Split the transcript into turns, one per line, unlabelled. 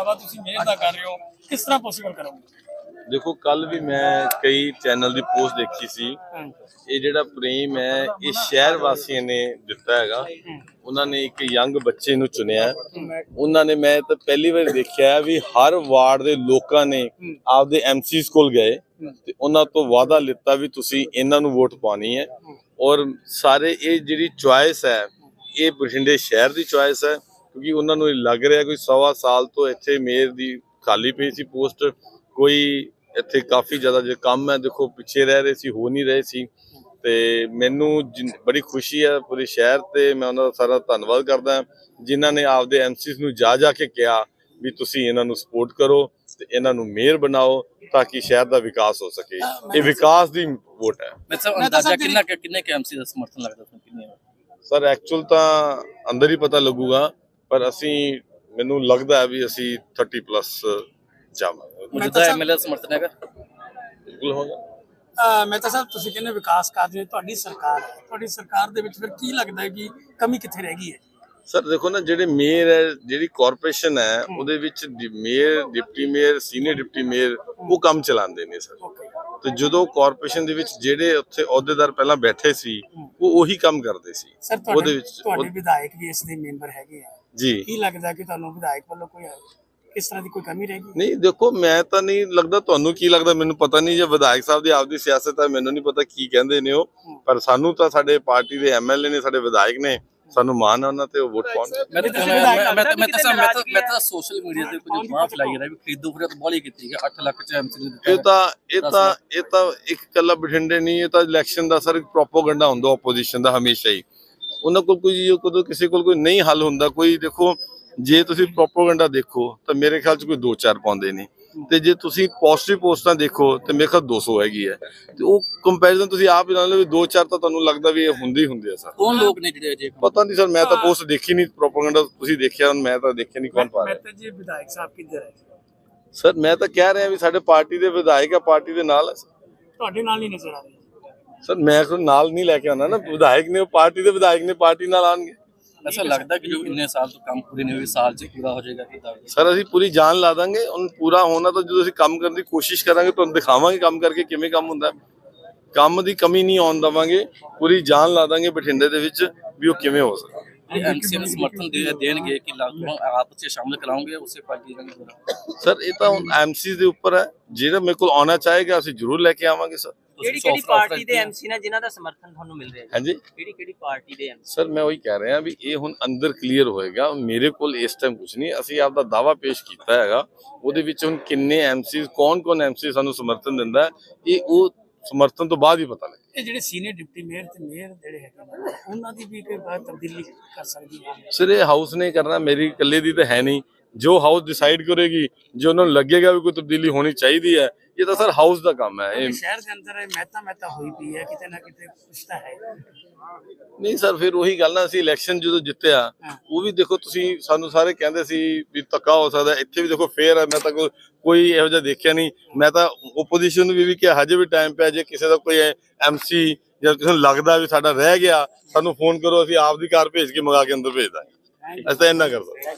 ਦਾਵਾ ਤੁਸੀਂ ਮਿਹਰ ਦਾ ਕਰ ਰਹੇ ਹੋ ਕਿਸ ਤਰ੍ਹਾਂ ਪੋਸੀਬਲ ਕਰੋਗੇ?
ਦੇਖੋ ਕੱਲ ਵੀ ਮੈਂ ਕਈ ਚੈਨਲ ਦੀ ਪੋਸਟ ਦੇਖੀ ਸੀ। ਇਹ ਜਿਹੜਾ ਪ੍ਰੇਮ ਹੈ ਇਹ ਸ਼ਹਿਰ ਵਾਸੀਆਂ ਨੇ ਦਿੱਤਾ ਹੈਗਾ। ਉਹਨਾਂ ਨੇ ਇੱਕ ਯੰਗ ਬੱਚੇ ਨੂੰ ਚੁਣਿਆ। ਉਹਨਾਂ ਨੇ ਮੈਂ ਤਾਂ ਪਹਿਲੀ ਵਾਰ ਦੇਖਿਆ ਵੀ ਹਰ ਵਾਰਡ ਦੇ ਲੋਕਾਂ ਨੇ ਆਪਦੇ ਐਮਸੀਸ ਕੋਲ ਗਏ ਤੇ ਉਹਨਾਂ ਤੋਂ ਵਾਅਦਾ ਲਿੱਤਾ ਵੀ ਤੁਸੀਂ ਇਹਨਾਂ ਨੂੰ ਵੋਟ ਪਾਣੀ ਹੈ। ਔਰ ਸਾਰੇ ਇਹ ਜਿਹੜੀ ਚੁਆਇਸ ਹੈ ਇਹ ਬਠਿੰਡੇ ਸ਼ਹਿਰ ਦੀ ਚੁਆਇਸ ਹੈ। ਕਿਉਂਕਿ ਉਹਨਾਂ ਨੂੰ ਲੱਗ ਰਿਹਾ ਕੋਈ ਸਵਾ ਸਾਲ ਤੋਂ ਇੱਥੇ ਮੇਅਰ ਦੀ ਖਾਲੀ ਪਈ ਸੀ ਪੋਸਟ ਕੋਈ ਇੱਥੇ ਕਾਫੀ ਜ਼ਿਆਦਾ ਜੇ ਕੰਮ ਹੈ ਦੇਖੋ ਪਿੱਛੇ ਰਹਿ ਰਹੇ ਸੀ ਹੋ ਨਹੀਂ ਰਹੇ ਸੀ। ਤੇ ਮੈਨੂੰ ਬੜੀ ਖੁਸ਼ੀ ਹੈ ਪੂਰੇ ਸ਼ਹਿਰ ਤੇ ਮੈਂ ਉਹਨਾਂ ਦਾ ਸਾਰਾ ਧੰਨਵਾਦ ਕਰਦਾ ਹਾਂ, ਜਿਨ੍ਹਾਂ ਨੇ ਆਪਦੇ ਐਮਸੀਸ ਨੂੰ ਜਾ ਜਾ ਕੇ ਕਿਹਾ ਵੀ ਤੁਸੀਂ ਇਹਨਾਂ ਨੂੰ ਸਪੋਰਟ ਕਰੋ ਤੇ ਇਹਨਾਂ ਨੂੰ ਮੇਅਰ ਬਣਾਓ ਤਾਂ ਕਿ ਸ਼ਹਿਰ ਦਾ ਵਿਕਾਸ ਹੋ ਸਕੇ। ਇਹ ਵਿਕਾਸ ਦੀ ਵੋਟ ਹੈ।
ਮੈਂ ਸਭ
ਮੈਂ ਤਾਂ
ਅੰਦਾਜ਼ਾ
ਸਭ
ਕਿੰਨਾ ਕੁ- ਕਿੰਨੇ ਕੇ ਐਮਸੀ ਦਾ ਸਮਰਥਨ ਲੱਗਦਾ ਤੁਹਾਨੂੰ ਕਿੰਨੇ
ਸਰ ਐਕਚੁਅਲ ਤਾਂ ਅੰਦਰ ਹੀ ਪਤਾ ਲੱਗੂਗਾ। ਪਰ ਅਸੀਂ ਮੈਨੂੰ ਲੱਗਦਾ ਵੀ ਅਸੀਂ 30 ਪਲੱਸ ਜਾਵਾਂਗੇ।
ਮੌਜੂਦਾ ਐਮਐਲਏ ਦਾ ਸਮਰਥਨ ਹੈਗਾ?
ਬਿਲਕੁਲ ਹੋਗਾ
ਅਹ ਮਹਿਤਾ ਸਾਹਿਬ ਤੁਸੀਂ ਕਹਿੰਦੇ ਵਿਕਾਸ ਕਾਰਜ ਨੇ ਤੁਹਾਡੀ ਸਰਕਾਰ ਹੈ। ਤੁਹਾਡੀ ਸਰਕਾਰ ਦੇ ਵਿੱਚ ਫਿਰ ਕੀ ਲੱਗਦਾ ਹੈ ਕਿ ਕਮੀ ਕਿੱਥੇ ਰਹਿ ਗਈ ਹੈ?
ਸਰ ਦੇਖੋ ਨਾ ਜਿਹੜੇ ਮੇਅਰ ਹੈ ਜਿਹੜੀ ਕਾਰਪੋਰੇਸ਼ਨ ਹੈ ਉਹਦੇ ਵਿੱਚ ਡਿ- mayor deputy mayor senior deputy mayor ਉਹ ਕੰਮ ਚਲਾਉਂਦੇ ਨੇ ਸਰ।
ਓਕੇ
ਤੇ ਜਦੋਂ ਕਾਰਪੋਰੇਸ਼ਨ ਦੇ ਵਿੱਚ ਜਿਹੜੇ ਉੱਥੇ ਅਹੁਦੇਦਾਰ ਪਹਿਲਾਂ ਬੈਠੇ ਸੀ ਉਹ ਉਹੀ ਕੰਮ ਕਰਦੇ ਸੀ। ਉਹਦੇ ਵਿੱਚ
ਤੁਹਾਡੇ ਵਿਧਾਇਕ ਵੀ ਇਸ ਦੇ ਮੈਂਬਰ ਹੈਗੇ ਆ।
ਜੀ।
ਕੀ ਲੱਗਦਾ ਕਿ ਤੁਹਾਨੂੰ ਵਿਧਾਇਕ ਵੱਲੋਂ ਕੋਈ ਕਿਸ ਤਰ੍ਹਾਂ ਦੀ ਕੋਈ ਕਮੀ ਰਹਿ ਗਈ
ਨਹੀਂ ਦੇਖੋ ਮੈਂ ਤਾਂ ਨਹੀਂ ਲੱਗਦਾ ਤੁਹਾਨੂੰ ਕੀ ਲੱਗਦਾ ਮੈਨੂੰ ਪਤਾ ਨਹੀਂ ਜੇ ਵਿਧਾਇਕ ਸਾਹਿਬ ਦੀ ਆਪਦੀ ਸਿਆਸਤ ਹੈ ਮੈਨੂੰ ਨਹੀਂ ਪਤਾ ਕੀ ਕਹਿੰਦੇ ਨੇ ਉਹ। ਪਰ ਸਾਨੂੰ ਤਾਂ ਸਾਡੇ ਪਾਰਟੀ ਦੇ ਐਮਐਲਏ ਨੇ ਸਾਡੇ ਵਿਧਾਇਕ ਨੇ ਸਾਨੂੰ ਮਾਣ ਹੈ ਉਹਨਾਂ ਤੇ ਉਹ ਵੋਟ ਪਾਉਣ
ਮੈਂ ਤਾਂ ਮੈਂ ਮੈਂ ਮੈਂ ਮੈਂ ਮੈਂ ਮੈਂ ਸੋਸ਼ਲ ਮੀਡੀਆ ਤੇ ਕੁਝ ਬਾਹਰ ਫਲਾਈ ਰਿਹਾ ਵੀ ਖਰੀਦੋ ਫਿਰ ਤਾਂ ਬੋਲੀ ਕੀਤੀ ਹੈ 8 ਲੱਖ ਚ ਐਮਸੀ ਨੇ
ਇਹ ਤਾਂ ਇਹ ਤਾਂ ਇਹ ਤਾਂ ਇੱਕ ਕੱਲਾ ਬਠਿੰਡੇ ਨਹੀਂ ਇਹ ਤਾਂ ਇਲੈਕਸ਼ਨ ਦਾ ਸਰ ਪ੍ਰੋਪੋਗੈਂਡਾ ਹੁੰਦਾ ਆਪੋਜੀਸ਼ਨ ਦਾ ਹਮੇਸ਼ਾ ਹੀ। ਉਹਨਾਂ ਕੋਲ ਕੋਈ ਕਦੋਂ ਕਿਸੇ ਕੋਲ ਕੋਈ ਨਹੀਂ ਹੱਲ ਹੁੰਦਾ ਕੋਈ ਦੇਖੋ ਜੇ ਤੁਸੀਂ ਪ੍ਰੋਪੋਗੈਂਡਾ ਦੇਖੋ ਤਾਂ ਮੇਰੇ ਖਿਆਲ ਚ ਕੋਈ 2-4 ਪਾਉਂਦੇ ਨੇ ਤੇ ਜੇ ਤੁਸੀਂ ਪੋਜ਼ਿਟਿਵ ਪੋਸਟਾਂ ਦੇਖੋ ਤੇ ਮੇਰੇ ਖਿਆਲ 200 ਹੈਗੀ ਹੈ। ਤੇ ਉਹ ਕੰਪੈਰੀਜ਼ਨ ਤੁਸੀਂ ਆਪ ਹੀ ਲਾ ਲਓ ਵੀ 2-4 ਤਾਂ ਤੁਹਾਨੂੰ ਲੱਗਦਾ ਵੀ ਇਹ ਹੁੰਦੇ ਹੀ ਹੁੰਦੇ ਆ ਸਰ।
ਕੌਣ ਲੋਕ ਨੇ ਜਿਹੜੇ ਅਜੇ
ਪਤਾ ਨਹੀਂ ਸਰ ਮੈਂ ਤਾਂ ਪੋਸਟ ਦੇਖੀ ਨਹੀਂ ਪ੍ਰੋਪੋਗੈਂਡਾ ਤੁਸੀਂ ਦੇਖਿਆ ਹੁਣ ਮੈਂ ਤਾਂ ਦੇਖਿਆ ਨਹੀਂ ਕੌਣ ਪਾ ਰਿਹਾ।
ਮਹਿਤਾ ਜੀ ਵਿਧਾਇਕ ਸਾਹਿਬ ਕਿੱਧਰ ਹੈ?
ਸਰ ਮੈਂ ਤਾਂ ਕਹਿ ਰਿਹਾ ਵੀ ਸਾਡੇ ਪਾਰਟੀ ਦੇ ਵਿਧਾਇਕ ਆ ਪਾਰਟੀ ਦੇ ਨਾਲ। ਹੈ।
ਤੁਹਾਡੇ ਨਾਲ ਨਹੀਂ ਨਜ਼ਰ ਆ ਰਹੇ
ਸਰ ਮੈਂ ਕੋਈ ਨਾਲ ਨਹੀਂ ਲੈ ਕੇ ਆਉਣਾ ਨਾ। ਵਿਧਾਇਕ ਨੇ ਉਹ ਪਾਰਟੀ ਦੇ ਵਿਧਾਇਕ ਨੇ ਪਾਰਟੀ ਨਾਲ ਆਣਗੇ
ਐਸਾ ਲੱਗਦਾ ਕਿ ਜੋ ਇੰਨੇ ਸਾਲ ਤੋਂ ਕੰਮ ਪੂਰੇ ਨਹੀਂ ਹੋਏ ਸਾਲ ਚ ਪੂਰਾ ਹੋ ਜਾਏਗਾ
ਸਰ ਅਸੀਂ ਪੂਰੀ ਜਾਨ ਲਾ ਦਾਂਗੇ। ਉਹਨ ਪੂਰਾ ਹੋਣਾ ਤਾਂ ਜਦੋਂ ਅਸੀਂ ਕੰਮ ਕਰਨ ਦੀ ਕੋਸ਼ਿਸ਼ ਕਰਾਂਗੇ ਤੁਹਾਨੂੰ ਦਿਖਾਵਾਂਗੇ ਕੰਮ ਕਰਕੇ ਕਿਵੇਂ ਕੰਮ ਹੁੰਦਾ। ਕੰਮ ਦੀ ਕਮੀ ਨਹੀਂ ਆਉਣ ਦਵਾਂਗੇ। ਪੂਰੀ ਜਾਨ ਲਾ ਦਾਂਗੇ ਬਠਿੰਡੇ ਦੇ ਵਿੱਚ ਵੀ ਉਹ ਕਿਵੇਂ ਹੋ ਸਕਦਾ।
ਜਿਹੜੇ ਐਮਸੀ ਨੂੰ ਸਮਰਥਨ ਦੇ ਦੇਣਗੇ ਕਿ ਲਾਗੂ ਆਪ ਚ ਸ਼ਾਮਲ ਕਰਾਉਂਗੇ ਉਸੇ ਪਾਰਟੀ ਦਾ
ਸਰ ਇਹ ਤਾਂ ਐਮਸੀ ਦੇ ਉੱਪਰ ਹੈ। ਜਿਹੜਾ ਮੇਰੇ ਕੋਲ ਆਉਣਾ ਚਾਹੇਗਾ ਅਸੀਂ ਜ਼ਰੂਰ ਲੈ ਕੇ ਆਵਾਂਗੇ ਸਰ।
ਕਿਹੜੀ ਕਿਹੜੀ ਪਾਰਟੀ ਦੇ ਐਮਸੀ ਨੇ ਜਿਨ੍ਹਾਂ ਦਾ ਸਮਰਥਨ ਤੁਹਾਨੂੰ ਮਿਲ ਰਿਹਾ ਹੈ?
ਹਾਂਜੀ।
ਕਿਹੜੀ ਕਿਹੜੀ ਪਾਰਟੀ ਦੇ ਐਮਸੀ
ਸਰ ਮੈਂ ਉਹੀ ਕਹਿ ਰਿਹਾ ਵੀ ਇਹ ਹੁਣ ਅੰਦਰ ਕਲੀਅਰ ਹੋਏਗਾ। ਮੇਰੇ ਕੋਲ ਇਸ ਟਾਈਮ ਕੁਝ ਨਹੀਂ। ਅਸੀਂ ਆਪਦਾ ਦਾਵਾ ਪੇਸ਼ ਕੀਤਾ ਹੈਗਾ। ਉਹਦੇ ਵਿੱਚ ਹੁਣ ਕਿੰਨੇ ਐਮਸੀ ਕੌਣ-ਕੌਣ ਐਮਸੀ ਸਾਨੂੰ ਸਮਰਥਨ ਦਿੰਦਾ ਹੈ, ਇਹ ਉਹ ਸਮਰਥਨ ਤੋਂ ਬਾਅਦ ਹੀ ਪਤਾ ਲੱਗੇ
ਇਹ ਜਿਹੜੇ ਸੀਨੀਅਰ ਡਿਪਟੀ ਮੇਅਰ ਤੇ ਮੇਅਰ ਜਿਹੜੇ ਹੈਗੇ ਉਹਨਾਂ ਦੀ ਵੀ ਕੋਈ ਬਾਤ ਤਬਦੀਲੀ ਕਰ ਸਕਦੀ ਹੈ?
ਸਰ ਇਹ ਹਾਊਸ ਨੇ ਕਰਨਾ। ਮੇਰੀ ਇਕੱਲੇ ਦੀ ਤਾਂ ਹੈ ਨਹੀਂ। ਜੋ ਹਾਊਸ ਡਿਸਾਈਡ ਕਰੇਗੀ ਜੋ ਉਹਨਾਂ ਨੂੰ ਲੱਗੇਗਾ ਵੀ ਕੋਈ ਤਬਦੀਲੀ ਹੋਣੀ ਚਾਹੀਦੀ ਹੈ ਇਹ ਤਾਂ ਸਰ ਹਾਊਸ ਦਾ ਕੰਮ ਹੈ ਇਹ
ਕਿਉਂਕਿ ਸ਼ਹਿਰ ਦੇ ਅੰਦਰ ਇਹ ਮਹਿਤਾ ਮਹਿਤਾ ਹੋਈ ਪਈ ਹੈ ਕਿਤੇ ਨਾ ਕਿਤੇ ਕੁਛ ਤਾਂ ਹੈ।
ਨਹੀਂ ਸਰ ਫਿਰ ਉਹੀ ਗੱਲ ਨਾ ਅਸੀਂ ਇਲੈਕਸ਼ਨ ਜਦੋਂ ਜਿੱਤਿਆ ਉਹ ਵੀ ਦੇਖੋ ਤੁਸੀਂ ਸਾਨੂੰ ਸਾਰੇ ਕਹਿੰਦੇ ਸੀ ਵੀ ਧੱਕਾ ਹੋ ਸਕਦਾ ਇੱਥੇ ਵੀ ਦੇਖੋ ਫੇਅਰ ਹੈ ਮੈਂ ਤਾਂ ਕੋਈ ਇਹੋ ਜਿਹਾ ਦੇਖਿਆ ਨਹੀਂ। ਮੈਂ ਤਾਂ ਓਪੋਜੀਸ਼ਨ ਨੂੰ ਵੀ ਵੀ ਕਿਹਾ ਹਜੇ ਵੀ ਟਾਈਮ ਪਿਆ ਜੇ ਕਿਸੇ ਦਾ ਕੋਈ ਐਮਸੀ ਜਾਂ ਕਿਸੇ ਨੂੰ ਲੱਗਦਾ ਵੀ ਸਾਡਾ ਰਹਿ ਗਿਆ ਸਾਨੂੰ ਫੋਨ ਕਰੋ ਅਸੀਂ ਆਪ ਦੀ ਕਾਰ ਭੇਜ ਕੇ ਮੰਗਾ ਕੇ ਅੰਦਰ ਭੇਜ ਦਾਂਗੇ। ਅਸੀਂ ਤਾਂ ਇੰਨਾ ਕਰ ਸਕਦੇ